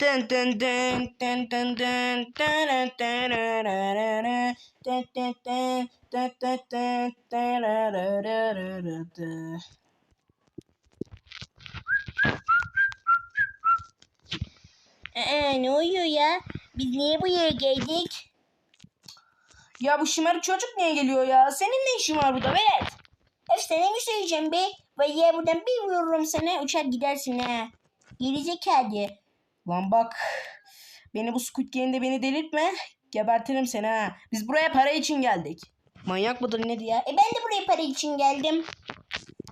Dın dın dın dın dın dın dın dın dın. Aa, ne oluyor ya? Biz niye buraya geldik? Ya bu şımarık çocuk niye geliyor ya? Senin ne işin var burada velet? Hep sana mı söyleyeceğim be? Vay buradan bir vururum sana uçar gidersin ha. Geri zekalı. Lan bak. Beni bu Squid Game'de beni delirtme. Gebertirim seni ha. Biz buraya para için geldik. Manyak mıdır ne diye? E ben de buraya para için geldim.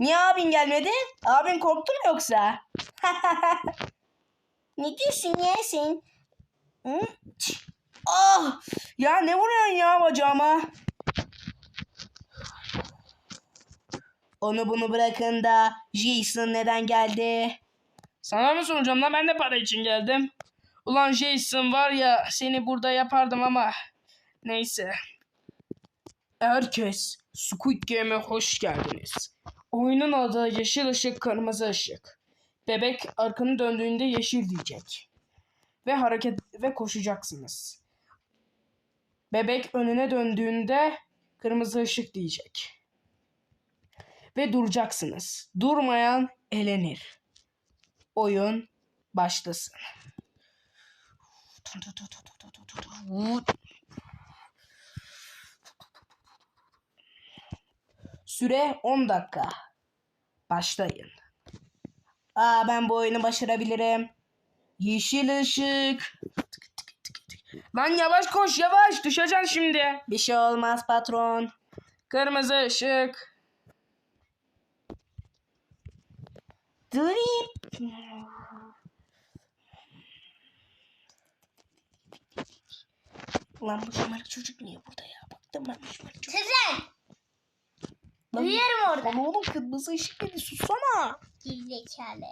Niye abin gelmedi? Abin korktu mu yoksa? Ne diyorsun ya sen? Hı? Ah! Ya ne vuruyorsun ya bacağıma? Onu bunu bırakın da Jason neden geldi? Sana mı soracağım lan ben de para için geldim. Ulan Jason var ya seni burada yapardım ama neyse. Herkes Squid Game'e hoş geldiniz. Oyunun adı yeşil ışık kırmızı ışık. Bebek arkanı döndüğünde yeşil diyecek. Ve hareket ve koşacaksınız. Bebek önüne döndüğünde kırmızı ışık diyecek. Ve duracaksınız. Durmayan elenir oyun başlasın. Süre 10 dakika. Başlayın. Aa ben bu oyunu başarabilirim. Yeşil ışık. Lan yavaş koş yavaş düşeceksin şimdi. Bir şey olmaz patron. Kırmızı ışık. Durayım. Lan bu şımarık çocuk niye burada ya? Baktım ben bu şımarık çocuk. Sezen! Lan, Duyuyorum orada. lan oğlum kırmızı ışık dedi sussana. Geri zekalı.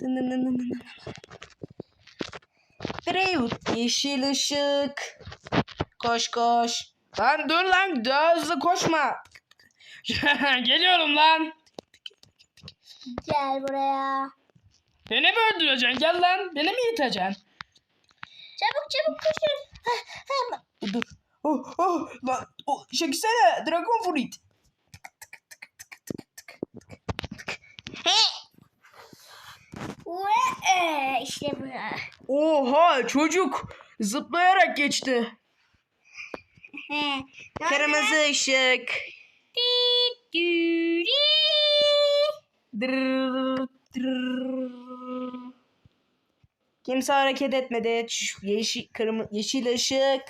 Dın dın dın dın dın. Dreyut. Yeşil ışık. Koş koş. Lan dur lan daha hızlı koşma. Geliyorum lan. Gel buraya. Beni mi öldüreceksin? Gel lan. Beni mi yiteceksin? Çabuk çabuk koşun. Dur. Oh, oh, lan, oh, çekilsene. Dragon Fruit. E, işte bu. Oha çocuk zıplayarak geçti. Kırmızı ışık. Dırrrr, dırrrr. Kimse hareket etmedi. Yeşil, kırmızı, yeşil ışık.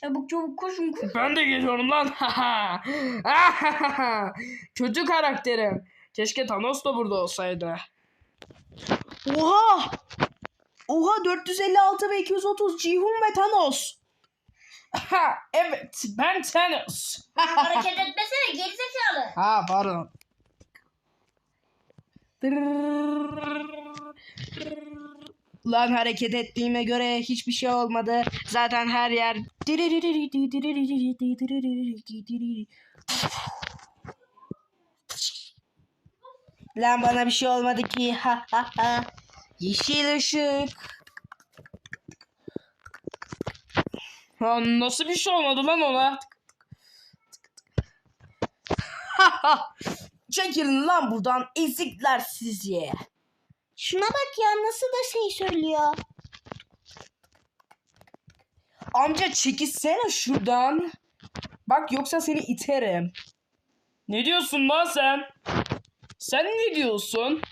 Çabuk çabuk koşun koşun. Ben de geliyorum lan. Kötü karakterim. Keşke Thanos da burada olsaydı. Oha! Oha 456 ve 230 Cihun ve Thanos. Ha, evet ben Thanos. Hareket etmesene gerizekalı. ha pardon. Lan hareket ettiğime göre hiçbir şey olmadı. Zaten her yer Lan bana bir şey olmadı ki. Ha ha ha. Yeşil ışık. Ha, nasıl bir şey olmadı lan ona? Çekilin lan buradan ezikler sizi. Şuna bak ya nasıl da şey söylüyor. Amca çekilsene şuradan. Bak yoksa seni iterim. Ne diyorsun lan sen? Sen ne diyorsun?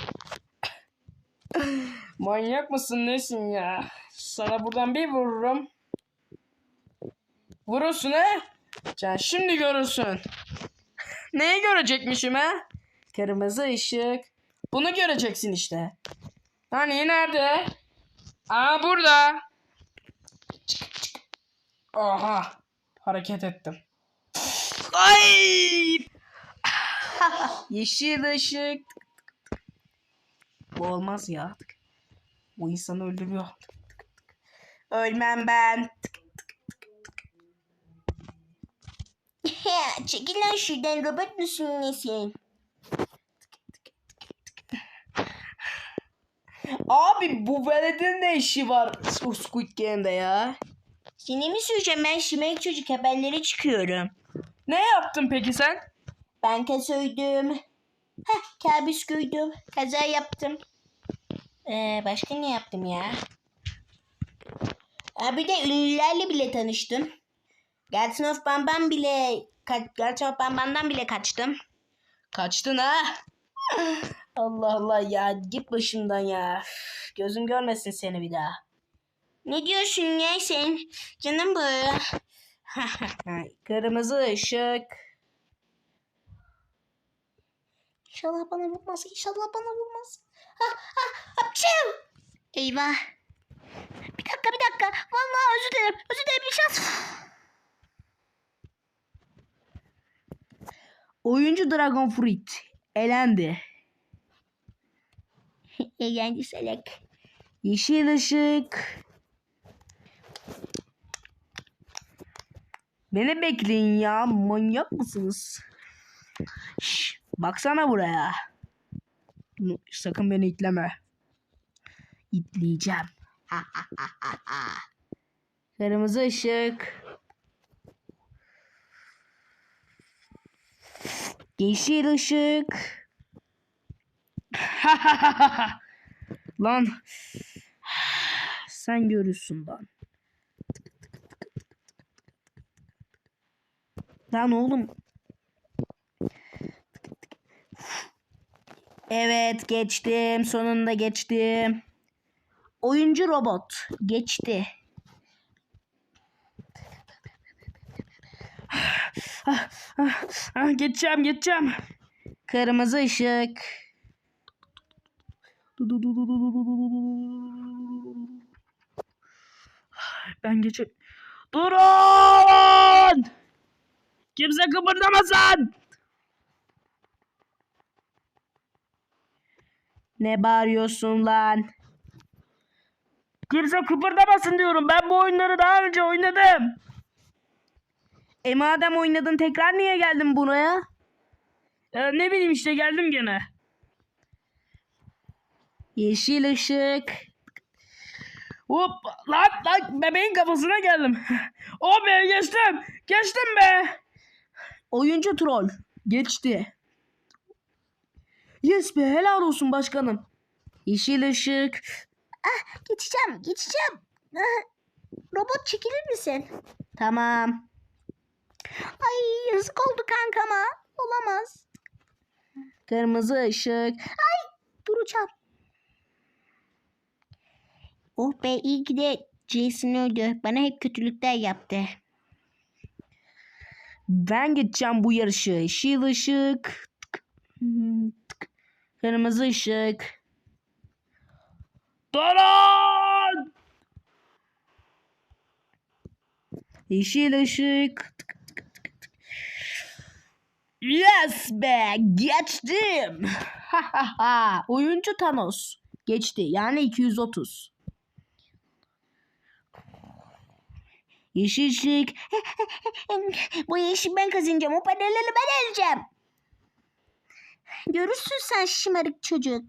Manyak mısın nesin ya? Sana buradan bir vururum. Vurursun ha? Sen şimdi görürsün. Neyi görecekmişim ha? Kırmızı ışık. Bunu göreceksin işte. Hani nerede? Aa burada. Oha. Hareket ettim. Ay! Yeşil ışık. Bu olmaz ya. Bu insanı öldürüyor. Ölmem ben. Çekil lan şuradan robot musun nesin? Abi bu veledin ne işi var o Squid Game'de ya? Seni mi söyleyeceğim ben şimdilik çocuk haberlere çıkıyorum. Ne yaptın peki sen? Banka soydum. Heh kabus koydum. Kaza yaptım. Ee, başka ne yaptım ya? Ha, bir de ünlülerle bile tanıştım. Garson of Bamban bile ka- Garson of Bamban'dan bile kaçtım. Kaçtın ha? Allah Allah ya git başımdan ya. Gözüm görmesin seni bir daha. Ne diyorsun ya sen? Canım bu. Kırmızı ışık. İnşallah bana vurmaz. İnşallah bana vurmaz. Ha ha hapşım. Eyvah. Bir dakika bir dakika. Vallahi özür dilerim. Özür dilerim bir şans. Oyuncu Dragon Fruit elendi. Eğlence salak. Yeşil ışık. Beni bekleyin ya. Manyak mısınız? Şş, baksana buraya. Sakın beni itleme. İtleyeceğim. Kırmızı ışık. Yeşil ışık. lan. Sen görürsün lan. Lan oğlum. Evet geçtim. Sonunda geçtim. Oyuncu robot. Geçti. Geçeceğim geçeceğim. Kırmızı ışık. Ben geçe... Durun! Kimse kıpırdamasın! Ne bağırıyorsun lan? Kimse kıpırdamasın diyorum. Ben bu oyunları daha önce oynadım. E madem oynadın tekrar niye geldin buraya? Ee, ne bileyim işte geldim gene. Yeşil ışık. Hop lan lan bebeğin kafasına geldim. oh be geçtim. Geçtim be. Oyuncu troll. Geçti. Yes be helal olsun başkanım. Yeşil ışık. Geçeceğim, geçeceğim. Ah, Robot çekilir misin? Tamam. Ay yazık oldu kankama. Olamaz. Kırmızı ışık. Duracağım. Oh be iyi ki de Jason öldü. Bana hep kötülükler yaptı. Ben geçeceğim bu yarışı. Yeşil ışık. Kırmızı ışık. Durun! Yeşil ışık. Yes be geçtim. Oyuncu Thanos. Geçti yani 230. Yeşil ışık. Bu işi ben kazanacağım. O paraları ben alacağım. Görürsün sen şımarık çocuk.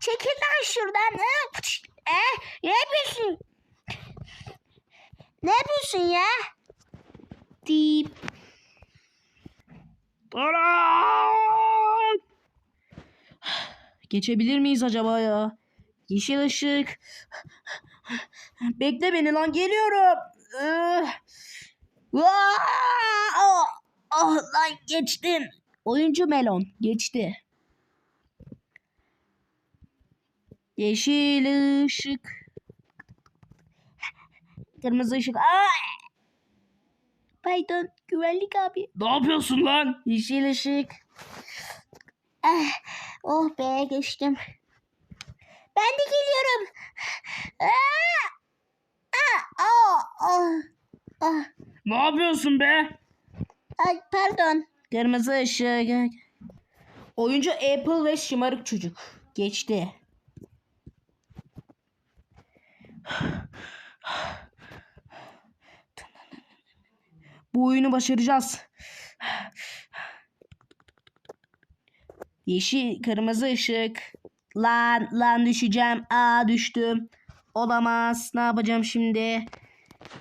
Çekil lan şuradan. Eh, ne yapıyorsun? Ne yapıyorsun ya? Deyip Durun! Geçebilir miyiz acaba ya? Yeşil ışık. Bekle beni lan geliyorum. Oh, oh, lan geçtim. Oyuncu Melon geçti. Yeşil ışık. Kırmızı ışık. Aa! pardon güvenlik abi. Ne yapıyorsun lan? Yeşil ışık. Ah, oh be geçtim. Ben de geliyorum. Ah, ah, ah, ah, ah. Ne yapıyorsun be? Ay pardon. Kırmızı ışık. Oyuncu Apple ve şımarık çocuk. Geçti. Bu oyunu başaracağız. Yeşil, kırmızı ışık. Lan, lan düşeceğim. Aa düştüm. Olamaz. Ne yapacağım şimdi?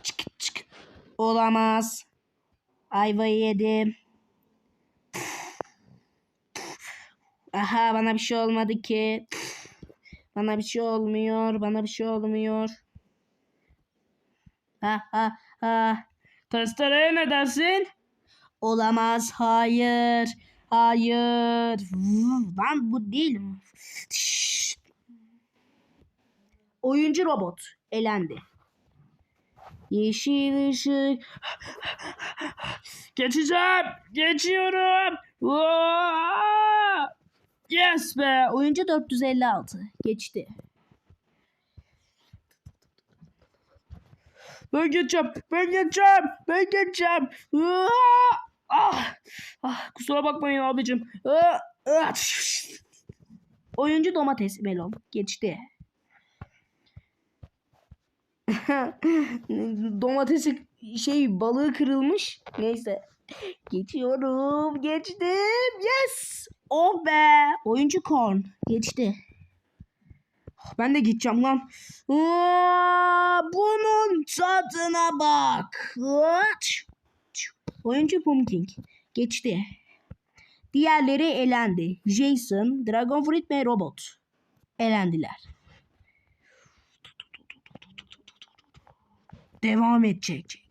Çık, çık. Olamaz. Ayvayı yedim. Aha bana bir şey olmadı ki. Bana bir şey olmuyor. Bana bir şey olmuyor. Ha ha ha. Testereye ne dersin? Olamaz. Hayır. Hayır. Lan bu değil. Oyuncu robot elendi. Yeşil ışık. Geçeceğim. Geçiyorum. Yes be. Oyuncu 456. Geçti. Ben geçeceğim. Ben geçeceğim. Ben geçeceğim. Ah, ah, kusura bakmayın abicim. Ah, ah. Oyuncu domates melon. Geçti. Domatesi şey balığı kırılmış. Neyse. Geçiyorum. Geçtim. Yes. Oh be. Oyuncu korn. Geçti. Ben de gideceğim lan. Aa, bunun tadına bak. Oyuncu Pumpkin. Geçti. Diğerleri elendi. Jason, Dragon Fruit ve Robot. Elendiler. Devam edecek.